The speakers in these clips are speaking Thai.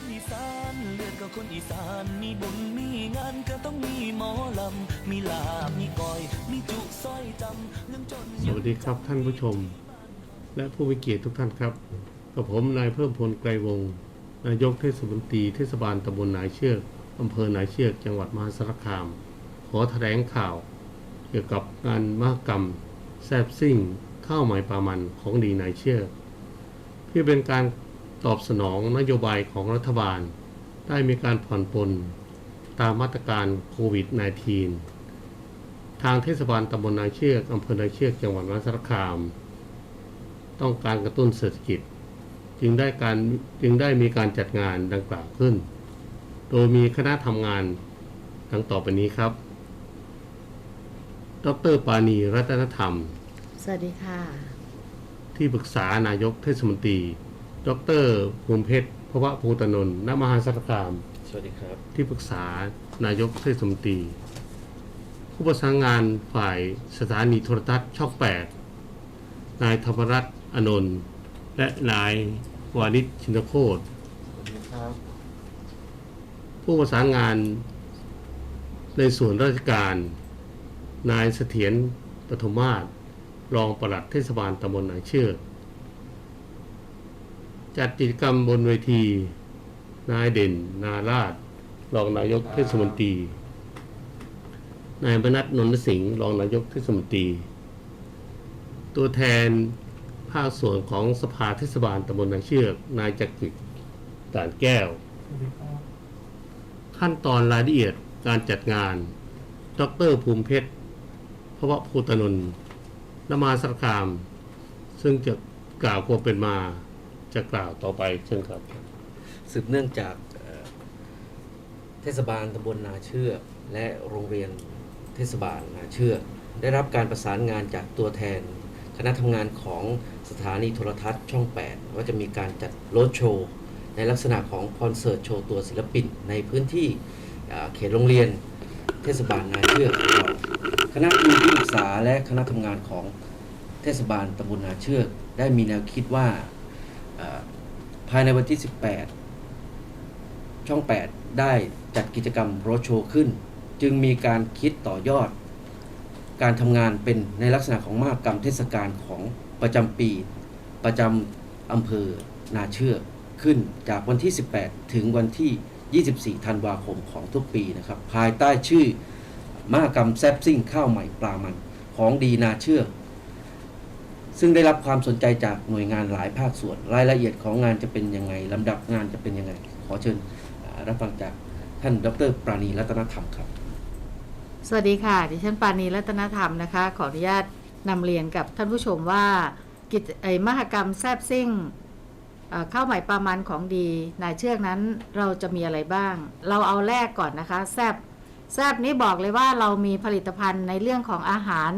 คนอีสานเลือดก็คนอีสานมีบุญมีงานก็ต้องมีหมอลำมีลาบมีก้อย มีจุสร้อยจำเรื่องจนสวัสดีครับท่านผู้ชม และผู้มีเกียรติทุกท่านครับกับผมนายเพิ่มพลไกรวงนายกเทศมนตรีเทศบาลตำบลนายเชือกอำเภอนายเชือกจังหวัดมหาสารคาม ขอแถลงข่าว เกี่ยวกับงานมหกรรมแซบซิ่งข้าวใหม่ปลามันของดีนายเชือกเพื่อเป็นการ ตอบสนองนโยบายของรัฐบาล ได้มีการผ่อนปลนตามมาตรการโควิด -19 ทางเทศบาลตำบลนายเชือกอำเภอนายเชือกจังหวัดมหาสารคาม ต้องการกระตุ้นเศรษฐกิจ จึงได้การจึงได้มีการจัดงานดังกล่าวขึ้น โดยมีคณะทำงานดังต่อไปนี้ครับ ดรปานีรัตนธรรม สวัสดีค่ะ ที่ปรึกษานายกเทศมนตรี ดรภูมิเพชรพระวะภูตนนท์ณมหาสารคาม สวัสดีครับ ที่ปรึกษานายกเทศมนตรี ผู้ประสานงานฝ่ายสถานีโทรทัศน์ช่องแปดนายธรรมรัตน์อนนท์และนายวานิชชินโคตรสวัสดีครับผู้ประสานงานในส่วนราชการ นายเสถียรปฐมมาศรองปลัดเทศบาลตำบลหนายเชือก จัดกิจกรรมบนเวที นายเด่น นาราชรองนายกเทศมนตรี นายมนัทนนทสิงห์รองนายกเทศมนตรี ตัวแทนภาคส่วนของสภาเทศบาลตำบลนาเชือก นายจักริดด่านแก้ว ขั้นตอนรายละเอียดการจัดงาน ดรภูมิเพชรพระวะภูตนนท์นมาสารคาม ซึ่งจะกล่าวความเป็นมา จะกล่าวต่อไปเช่นครับ สืบเนื่องจากเทศบาลตำบลนาเชือกและโรงเรียนเทศบาลนาเชือกได้รับการประสานงานจากตัวแทน คณะทำงานของสถานีโทรทัศน์ช่อง 8 ว่าจะมีการจัดโรดโชว์ ในลักษณะของคอนเสิร์ตโชว์ตัวศิลปิน ในพื้นที่เขตโรงเรียนเทศบาลนาเชือกขอคณะครูที่ปรึกษาและคณะทำงานของเทศบาลตำบลนาเชือกได้มีแนวคิดว่า ภายในวันที่ 18 ช่อง 8 ได้จัดกิจกรรมโรดโชว์ขึ้น จึงมีการคิดต่อยอด การทำงานเป็นในลักษณะของมหกรรมเทศกาลของประจำปี ประจำอำเภอนาเชื่อขึ้นจากวันที่ 18 ถึงวันที่ 24 ธันวาคมของทุกปีนะครับ ภายใต้ชื่อมหกรรมแซบซิ่งข้าวใหม่ปลามัน ของดีนาเชื่อ ซึ่งได้รับความสนใจจากหน่วยงานหลายภาคส่วน รายละเอียดของงานจะเป็นยังไงลำดับงานจะเป็นยังไง ขอเชิญรับฟังจากท่านดรปราณีรัตนธรรมครับ สวัสดีค่ะ ดิฉันปรานีรัตนธรรมนะคะ ขออนุญาตนำเรียนกับท่านผู้ชมว่ากิจไอมหกรรมแซบซิ่งเข้าวใหม่ปลามันของดีนายเชือกนั้นเราจะมีอะไรบ้าง เราเอาแรกก่อนนะคะ แซบแซบนี้บอกเลยว่าเรามีผลิตภัณฑ์ในเรื่องของอาหาร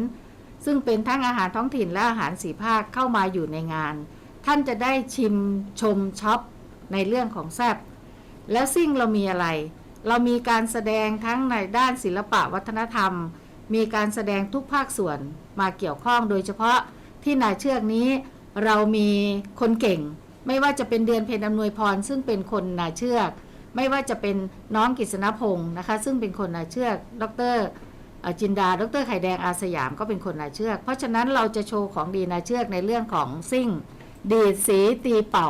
ซึ่งเป็นทั้งอาหารท้องถิ่นและอาหารสีภาคเข้ามาอยู่ในงาน ท่านจะได้ชิมชมช็อปในเรื่องของแซบแล้วซิ่งเรามีอะไร เรามีการแสดงทั้งในด้านศิลปะวัฒนธรรม มีการแสดงทุกภาคส่วนมาเกี่ยวข้องโดยเฉพาะที่นายเชือกนี้เรามีคนเก่ง ไม่ว่าจะเป็นเดือนเพญอำนวยพร ซึ่งเป็นคนนาเชือก ไม่ว่าจะเป็นน้องกฤษณพงศ์นะคะ ซึ่งเป็นคนนาเชือก ดรเอ่อ จินดา ดรไข่แดงอาสยามก็เป็นคนนาเชือก เพราะฉะนั้นเราจะโชว์ของดีนาเชือกในเรื่องของซิ่ง ดีดสีตีเป่า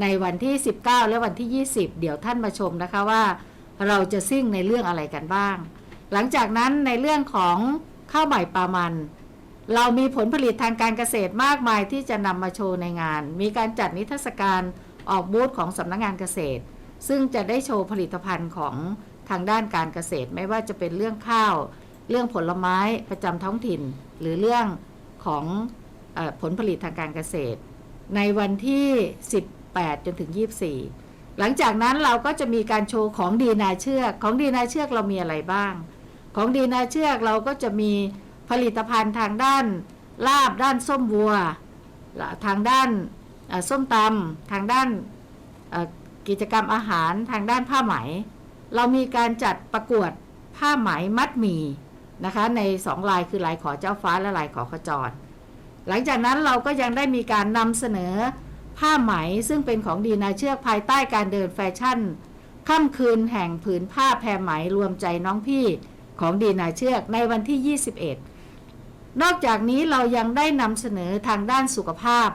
ในวันที่ 19 และวันที่ 20 เดี๋ยวท่านมาชมนะคะว่า เราจะซิ่งในเรื่องอะไรกันบ้าง หลังจากนั้นในเรื่องของข้าวใหม่ปลามัน เรามีผลผลิตทางการเกษตรมากมายที่จะนำมาโชว์ในงาน มีการจัดนิทรรศการออกบูธของสำนักงานเกษตร ซึ่งจะได้โชว์ผลิตภัณฑ์ของทางด้านการเกษตรไม่ว่าจะเป็นเรื่องข้าว เรื่องผลไม้ประจำท้องถิ่น หรือเรื่องของอผลผลิตทางการเกษตร ในวันที่ 18 จนถึง 24 หลังจากนั้นเราก็จะมีการโชว์ของดีนาเชือก ของดีนาเชือกเรามีอะไรบ้าง ของดีนาเชือกเราก็จะมีผลิตภัณฑ์ทางด้านลาบด้านส้มวัว ทางด้านส้มตำทางด้านกิจกรรมอาหารทางด้านผ้าไหม เรามีการจัดประกวดผ้าไหมมัดหมี่ นะคะในสองลายคือลายขอเจ้าฟ้าและลายขอขจร หลังจากนั้นเราก็ยังได้มีการนำเสนอผ้าไหมซึ่งเป็นของดีนาเชือกภายใต้การเดินแฟชั่นค่ำคืนแห่งผืนผ้าแพรไหมรวมใจน้องพี่ของดีนาเชือกในวันที่ 21 นอกจากนี้เรายังได้นำเสนอทางด้านสุขภาพ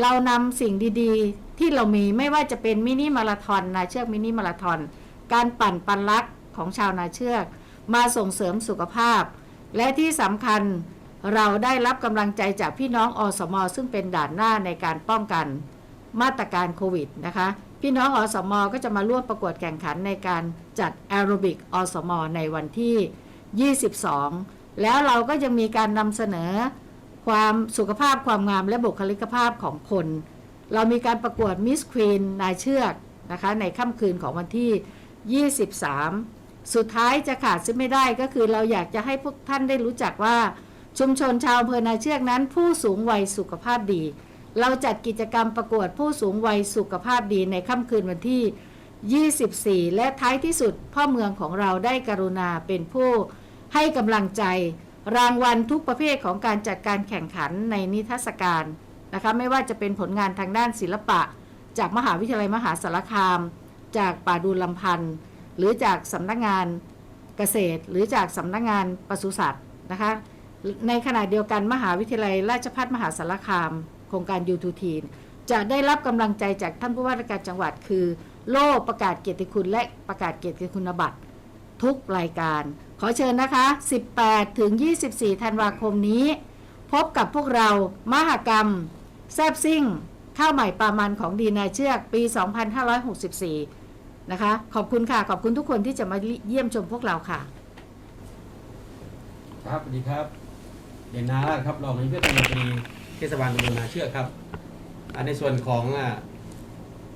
เรานำสิ่งดีๆ ที่เรามีไม่ว่าจะเป็นมินิมาราทอนนาเชือกมินิมาราทอนการปั่นปันลักของชาวนาเชือก มาส่งเสริมสุขภาพ และที่สำคัญเราได้รับกำลังใจจากพี่น้องอสม ซึ่งเป็นด่านหน้าในการป้องกันมาตรการโควิดนะคะ พี่น้องอสม ก็จะมาร่วมประกวดแข่งขันในการจัดแอโรบิกอสม ในวันที่ 22 แล้วเราก็ยังมีการนำเสนอความสุขภาพความงามและบุคลิกภาพของคน เรามีการประกวดมิสควีนนายเชือกนะคะในค่ำคืนของวันที่ 23 สุดท้ายจะขาดซิไม่ได้ก็คือเราอยากจะให้พวกท่านได้รู้จักว่า ชุมชนชาวอำเภอนาเชือกนั้น ผู้สูงวัยสุขภาพดี เราจัดกิจกรรมประกวดผู้สูงวัยสุขภาพดีในค่ำคืนวันที่ 24 และท้ายที่สุดพ่อเมืองของเราได้กรุณาเป็นผู้ให้กำลังใจ รางวัลทุกประเภทของการจัดการแข่งขันในนิทรรศการนะคะไม่ว่าจะเป็นผลงานทางด้านศิลปะ จากมหาวิทยาลัยมหาสารคาม จากป่าดูลำพันธ์ หรือจากสำนักงานเกษตร หรือจากสำนักงานปศุสัตว์นะคะในขณะเดียวกันมหาวิทยาลัยราชภัฏมหาสารคาม โครงการยูทูทีนจะได้รับกำลังใจจากท่านผู้ว่าราชการจังหวัด คือ โล่ประกาศเกียรติคุณและประกาศเกียรติคุณบัตรทุกรายการ ขอเชิญนะคะ 18 ถึง 24 ธันวาคมนี้ พบกับพวกเรา มหกรรม แซบซิ่ง ข้าวใหม่ปลามันของดีนายเชือกปี 2564 นะคะ ขอบคุณค่ะ ขอบคุณทุกคนที่จะมาเยี่ยมชมพวกเราค่ะ ครับสวัสดีครับ เด่นนาราชครับรองนายกเทศมนตรีเทศบาลตำบลนาเชือกครับอ่าในส่วนของอ่า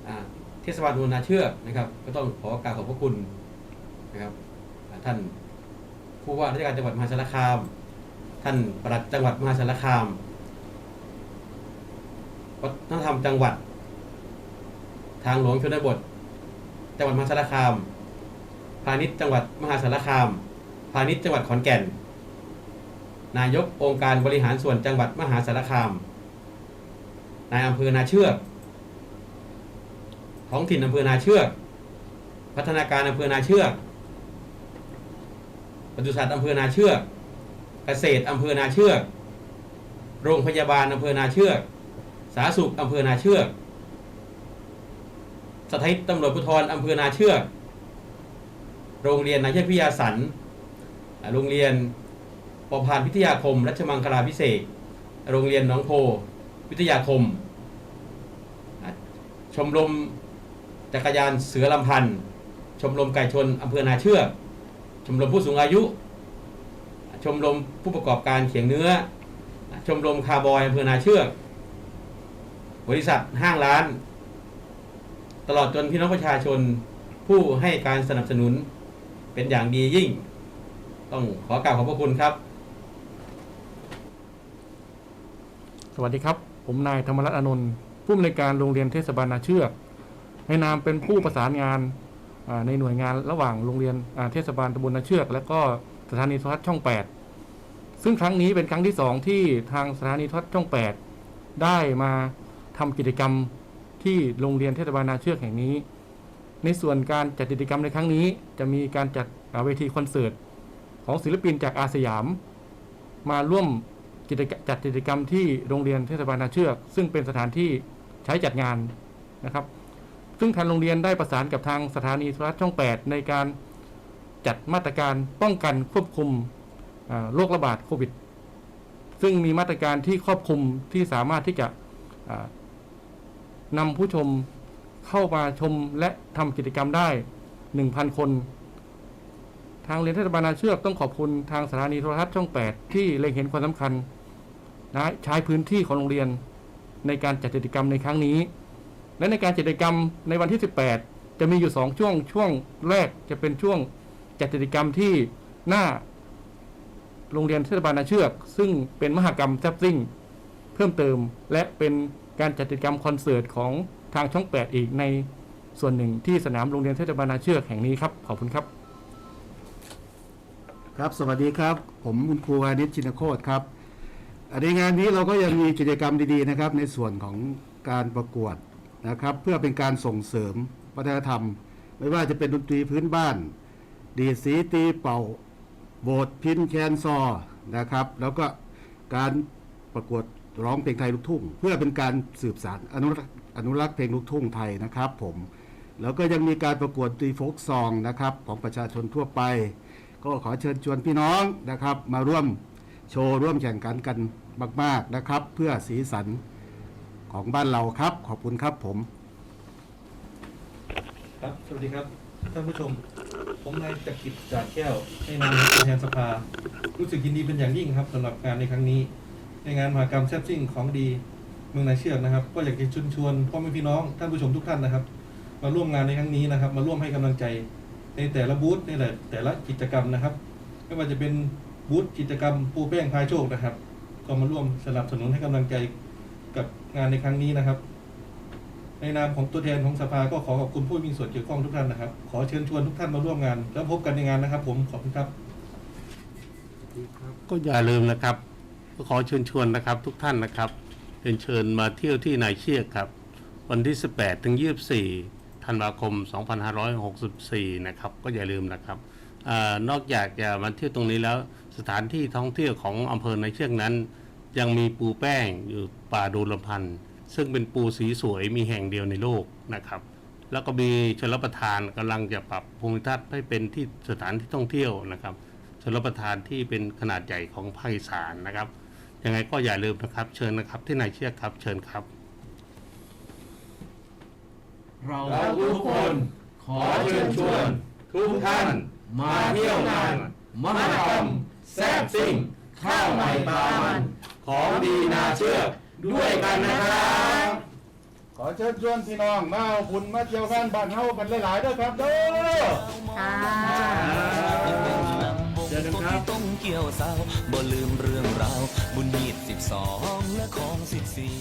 อ่าเทศบาลตำบลนาเชือกนะครับ ก็ต้องขอกราบขอบพระคุณนะครับอ่าท่านผู้ว่าราชการจังหวัดมหาสารคาม ท่านปลัดจังหวัดมหาสารคามวัฒนธรรมจังหวัด ทางหลวงชนบท จังหวัดมหาสารคาม พาณิชย์จังหวัดมหาสารคาม พาณิชย์จังหวัดขอนแก่น นายกองค์การบริหารส่วนจังหวัดมหาสารคาม นายอำเภอนาเชือก ท้องถิ่นอำเภอนาเชือก พัฒนาการอำเภอนาเชือกปศุสัตว์อำเภอนาเชือก เกษตรอำเภอนาเชือก โรงพยาบาลอำเภอนาเชือก สาธารณสุขอำเภอนาเชือก สถานีตำรวจภูธรอำเภอนาเชือก โรงเรียนนาเชือกพิทยาสัน โรงเรียนปพานพิทยาคมรัชมังคลาพิเศษ โรงเรียนหนองโพวิทยาคม ชมรมจักรยานเสือลำพันธ์ชมรมไก่ชนอำเภอนาเชือก ชมรมผู้สูงอายุ ชมรมผู้ประกอบการเขียงเนื้อ ชมรมคาร์บอยอำเภอนาเชือก บริษัทห้างร้าน ตลอดจนพี่น้องประชาชนผู้ให้การสนับสนุนเป็นอย่างดียิ่ง ต้องขอกราบขอบพระคุณครับ สวัสดีครับ ผมนายธรรมรัตน์อนนท์ผู้อำนวยการโรงเรียนเทศบาลนาเชือก ในนามเป็นผู้ประสานงานในหน่วยงานระหว่างโรงเรียนเทศบาลตำบลนาเชือก และก็สถานีโทรทัศน์ช่อง 8 ซึ่งครั้งนี้เป็นครั้งที่สองที่ทางสถานีโทรทัศน์ช่อง 8 ได้มาทำกิจกรรม ที่โรงเรียนเทศบาลนาเชือกแห่งนี้ ในส่วนการจัดกิจกรรมในครั้งนี้ จะมีการจัดเวทีคอนเสิร์ตของศิลปินจากอาสยาม มาร่วมกิจกรรมจัดกิจกรรมที่โรงเรียนเทศบาลนาเชือก ซึ่งเป็นสถานที่ใช้จัดงานนะครับ ซึ่งทางโรงเรียนได้ประสานกับทางสถานีโทรทัศน์ช่อง 8 ในการจัดมาตรการป้องกันควบคุมโรคระบาดโควิด ซึ่งมีมาตรการที่ครอบคลุมที่สามารถที่จะ นำผู้ชมเข้ามาชมและทำกิจกรรมได้ 1,000 คน ทางเรียนเทศบาลนาเชือกต้องขอบคุณทางสถานีโทรทัศน์ช่อง 8 ที่เล็งเห็นความสำคัญนะใช้พื้นที่ของโรงเรียนในการจัดกิจกรรมในครั้งนี้ และในการจัดกิจกรรมในวันที่ 18 จะมีอยู่ 2 ช่วง ช่วงแรกจะเป็นช่วงจัดกิจกรรมที่หน้าโรงเรียนเทศบาลนาเชือก ซึ่งเป็นมหกรรมแซบซิ่ง เพิ่มเติมและเป็น การจัดกิจกรรมคอนเสิร์ตของทางช่อง 8 อีกในส่วนหนึ่งที่สนามโรงเรียนเทศบาลนาเชือกแห่งนี้ครับ ขอบคุณครับ ครับ สวัสดีครับ ผมคุณครูวานิชชินโคตรครับในงานนี้เราก็ยังมีกิจกรรมดีๆนะครับ ในส่วนของการประกวดนะครับ เพื่อเป็นการส่งเสริมวัฒนธรรม ไม่ว่าจะเป็นดนตรีพื้นบ้าน ดีสีตีเป่าโบสถ์พินแคนซอนะครับ แล้วก็การประกวด ร้องเพลงไทยลูกทุ่ง เพื่อเป็นการสืบสานอนุรักษ์อนุรักษ์เพลงลูกทุ่งไทยนะครับผมแล้วก็ยังมีการประกวดตีโฟกซองนะครับของประชาชนทั่วไป ก็ขอเชิญชวนพี่น้องนะครับ มาร่วมโชว์ร่วมแข่งขันกันมาก ๆนะครับ เพื่อสีสันของบ้านเราครับ ขอบคุณครับผม ครับ สวัสดีครับ ท่านผู้ชม ผมนายจักริดจาดแก้วในนามตัวแทนสภา รู้สึกยินดีเป็นอย่างยิ่งครับสำหรับงานในครั้งนี้ ในงานมหากรรมแซบซิ่งของดีเมืองนาเชือกนะครับ ก็อยากจะชวนชวนพ่อแม่พี่น้องท่านผู้ชมทุกท่านนะครับ มาร่วมงานในครั้งนี้นะครับ มาร่วมให้กำลังใจในแต่ละบูธในแต่แต่ละกิจกรรมนะครับไม่ว่าจะเป็นบูธกิจกรรมปูแป้งพายโชคนะครับ ก็มาร่วมสนับสนุนให้กำลังใจกับงานในครั้งนี้นะครับ ในนามของตัวแทนของสภาก็ขอขอบคุณผู้มีส่วนเกี่ยวข้องทุกท่านนะครับ ขอเชิญชวนทุกท่านมาร่วมงาน แล้วพบกันในงานนะครับ ผมขอบคุณครับ ก็อย่าลืมนะครับ ขอเชิญชวนนะครับทุกท่านนะครับเรียนเชิญมาเที่ยวที่นายเชียกครับ วันที่ 18 ถึง 24 ธันวาคม 2564 นะครับ ก็อย่าลืมนะครับอนอกจากจะมาเที่ยวตรงนี้แล้วสถานที่ท่องเที่ยวของอำเภอนายเชียกนั้น ยังมีปูแป้งอยู่ป่าดูลำพันธ์ซึ่งเป็นปูสีสวยมีแห่งเดียวในโลกนะครับ แล้วก็มีชลประทานกำลังจะปรับภูมิทัศน์ให้เป็นที่สถานที่ท่องเที่ยวนะครับชลประทานที่เป็นขนาดใหญ่ของภาคอีสานนะครับ ยังไงก็อย่าลืมนะครับ เชิญนะครับที่นายเชียกครับ เชิญครับเราทุกคนขอเชิญชวน ทุกท่านมาเที่ยวงานมหกรรมแซ่บซิ่ง ข้าวใหม่ปลามัน ของดีนาเชือกด้วยกันนะครับขอเชิญชวนพี่น้องมาเอาบุญมาเที่ยวงานบ้านเฮากันหลายๆด้วยครับเด้อ ค่ะ เกี่ยวสาวบ่ลืมเรื่องราวบุญหีดสิบสองและของสิบสี่